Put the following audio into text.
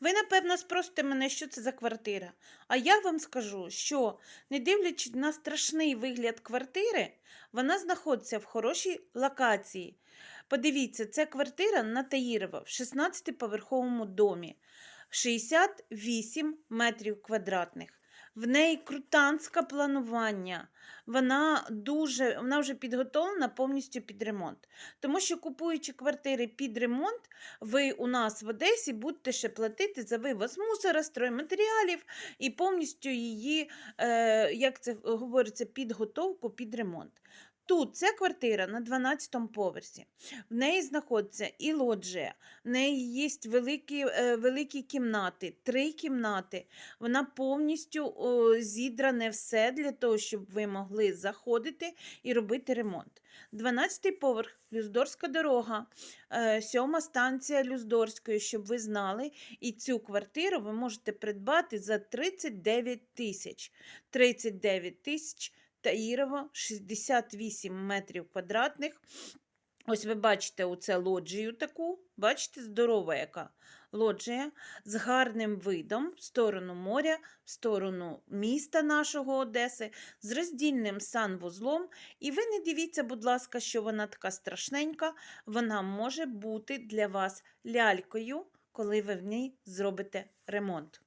Ви, напевно, спросите мене, що це за квартира. А я вам скажу, що, не дивлячись на страшний вигляд квартири, вона знаходиться в хорошій локації. Подивіться, це квартира на Таїрова в 16-поверховому домі, 68 метрів квадратних. В неї крутанське планування. Вона дуже, вона вже підготовлена повністю під ремонт. Тому що купуючи квартири під ремонт, ви у нас в Одесі будете ще платити за вивоз мусора, стройматеріалів і повністю її, е, як це говориться, підготовку під ремонт. Тут ця квартира на 12 поверсі. В неї знаходиться і лоджія, в неї є великі, е, великі кімнати, три кімнати. Вона повністю зідране все для того, щоб ви могли заходити і робити ремонт. 12 поверх, Люздорська дорога, е, сьома станція Люздорської, щоб ви знали. І цю квартиру ви можете придбати за 39 тисяч. 39 тисяч Таїрова, 68 метрів квадратних. Ось ви бачите оце лоджію таку, бачите, здорова яка лоджія з гарним видом в сторону моря, в сторону міста нашого Одеси, з роздільним санвузлом. І ви не дивіться, будь ласка, що вона така страшненька. Вона може бути для вас лялькою, коли ви в ній зробите ремонт.